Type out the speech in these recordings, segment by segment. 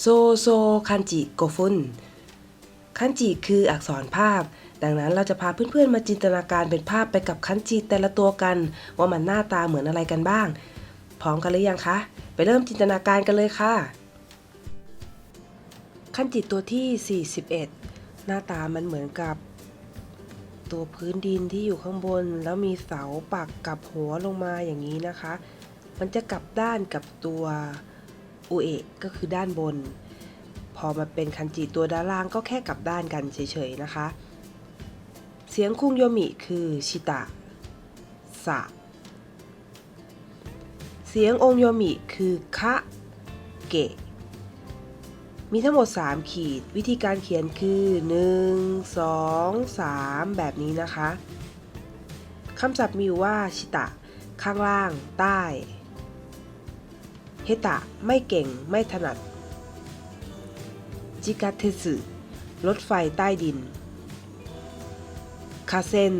โซโซคันจิโกฟุนคันจิคืออักษรภาพ ดังนั้นเราจะพาเพื่อนๆมาจินตนาการเป็นภาพไปกับคันจิแต่ละตัวกัน ว่ามันหน้าตาเหมือนอะไรกันบ้าง พร้อมกันหรือยังคะ ไปเริ่มจินตนาการกันเลยค่ะ คันจิตัวที่ 41 หน้าตามันเหมือนกับ ตัวพื้นดินที่อยู่ข้างบน แล้วมีเสาปักกับหัวลงมาอย่างนี้นะคะ มันจะกลับด้านกับตัว อุเอะก็คือด้านบน พอมาเป็นคันจิตัวด้านล่างก็แค่กลับด้านกันเฉยๆนะคะ เสียงคุงโยมิคือชิตะสะ เสียงองโยมิคือคะเกะมีทั้งหมด 3 ขีด วิธีการเขียนคือ 1 2 3 แบบนี้นะคะ คำศัพท์มีอยู่ว่า ชิตะ ข้างล่าง ใต้ ฮตะไม่เก่งไม่ถนัด จิกาเทสึรถไฟใต้ดิน คาเซน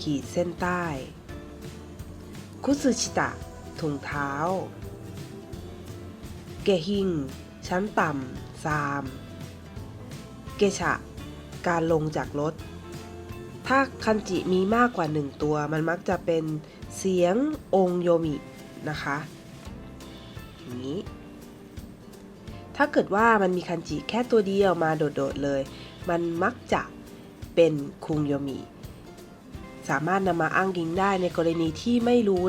ขีดเส้นใต้ คุสึชิตะถุงเท้า เกฮิง ชั้นต่ำซาม เกชะ การลงจากรถ ถ้าคันจิมีมากกว่าหนึ่งตัว มันมักจะเป็นเสียงองโยมินะคะ อย่างนี้ ถ้าเกิดว่ามันมีคันจิแค่ตัวเดียวมาโดดๆเลย มันมักจะเป็นคุงโยมิ สามารถนำมาอ้างอิงได้ในกรณีที่ไม่รู้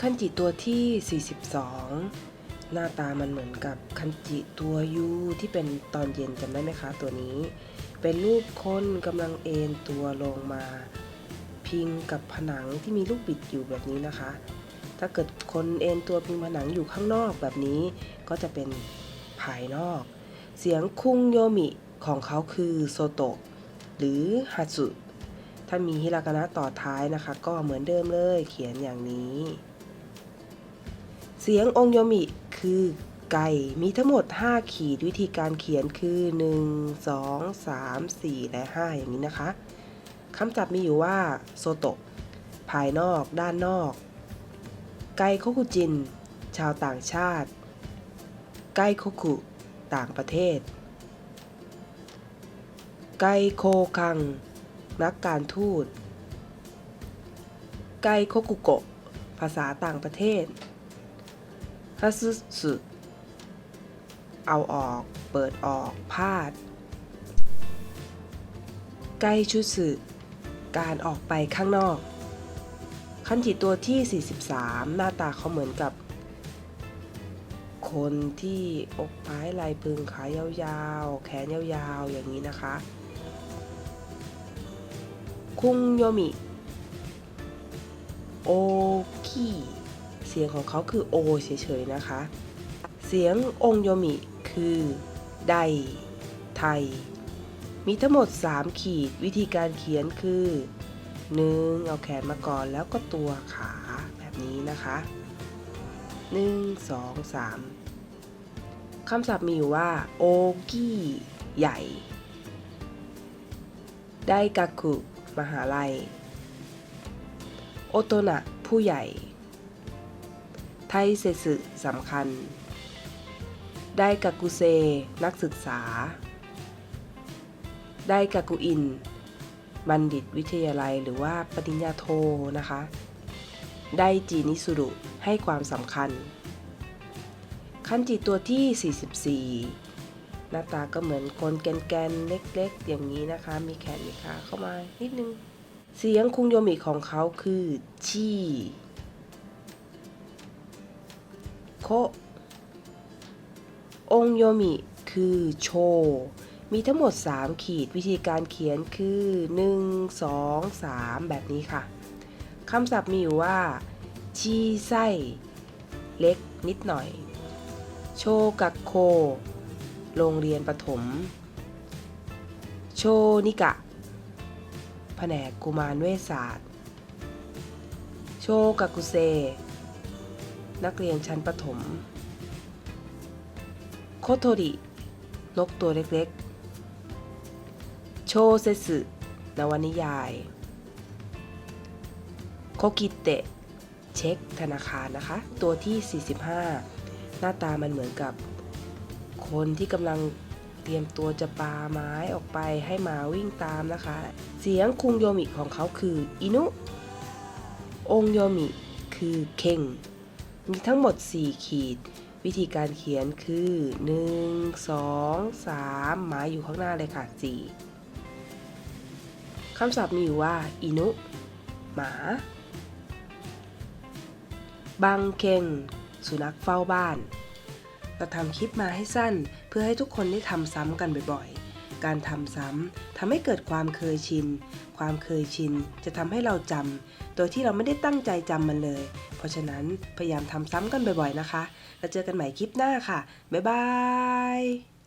คันจิตัวที่ 42 หน้าตามันเหมือนกับคันจิตัวยูที่เป็นตอนเย็นจำได้ไหมคะตัวนี้ เป็นรูปคนกำลังเอนตัวลงมา พิงกับผนังที่มีลูกบิดอยู่แบบนี้นะคะ ถ้าเกิดคนเอนตัวพิงผนังอยู่ข้างนอกแบบนี้ ก็จะเป็นภายนอก เสียงคุงโยมิของเขาคือโซโตะหรือฮัตสึถ้ามีฮิรากานะต่อท้ายนะคะ ก็เหมือนเดิมเลยเขียนอย่างนี้ เสียงองโยมิคือไก่มีทั้งหมด 5 ขีดวิธีการเขียนคือ 1 2 3 4 และ 5 อย่างนี้นะคะคำศัพท์มีอยู่ว่าโซโตะภายนอก ด้านนอก ไกโคคุจิน ชาวต่างชาติ ไกโคคุ ต่างประเทศ ไกโคคัง นักการทูต ไกโคกุโกะ ภาษาต่างประเทศฮัสสึเอาออก เปิดออก พาด ไกชุสึการออกไปข้างนอก คันจิตัวที่ 43 หน้าตาเขาเหมือนกับ คนที่อกพายลายพึงขายาวๆ แขนยาวๆ อย่างนี้นะคะ คุงโยมิ โอคิเสียงของเขาคือโอเฉยๆนะคะ เสียงองโยมิคือไดไทย มีทั้งหมด 3 ขีดวิธีการเขียนคือ 1เอาแขนมาก่อนแล้วก็ตัวขาแบบนี้นะคะ1 2 3คำศัพท์มีอยู่ว่าโอกี้ใหญ่ ไดกาคุมหาลัย โอโตนะผู้ใหญ่ ไทเซสึสำคัญ ไดกากุเซ นักศึกษา ไดกากุอิน บัณฑิตวิทยาลัยหรือว่าปริญญาโทนะคะ ไดจีนิสุรุให้ความสำคัญ คันจิตัวที่ 44 หน้าตาก็เหมือนคนแกนๆ เล็กๆ อย่างนี้นะคะ มีแขนมีขาเข้ามานิดนึง เสียงคุงโยมิของเขาคือชีโคองโยมิคือโช มีทั้งหมด 3 ขีดวิธีการเขียนคือ 1 2 3 แบบนี้ค่ะคำศัพท์มีอยู่ว่า ชีไส้เล็กนิดหน่อย โชกักโค โรงเรียนประถม โชนิกะ แผนกกุมารเวชศาสตร์ โชกักุเซ นักเรียนชั้นประถม โคโทริ นกตัวเล็กๆ โชเซสึนวนิยายโคกิเตะเช็คธนาคารนะคะ ตัวที่ 45 หน้าตามันเหมือนกับ คนที่กำลังเตรียมตัวจะปาไม้ออกไปให้หมาวิ่งตามนะคะ เสียงคุงโยมิของเขาคืออินุ องโยมิคือเข่ง มีทั้งหมด 4 ขีด วิธีการเขียนคือ 1 2 3 หมาอยู่ข้างหน้าเลยค่ะ 4 คำศัพท์มีอยู่ว่าอินุหมา บังเคงสุนัขเฝ้าบ้านเราทำคลิปมาให้สั้น เพื่อให้ทุกคนได้ทำซ้ำกันบ่อยๆ การทำซ้ำทำให้เกิดความเคยชิน ความเคยชินจะทำให้เราจำโดยที่เราไม่ได้ตั้งใจจำมันเลย เพราะฉะนั้นพยายามทำซ้ำกันบ่อยๆนะคะ แล้วเจอกันใหม่คลิปหน้าค่ะ บ๊ายบาย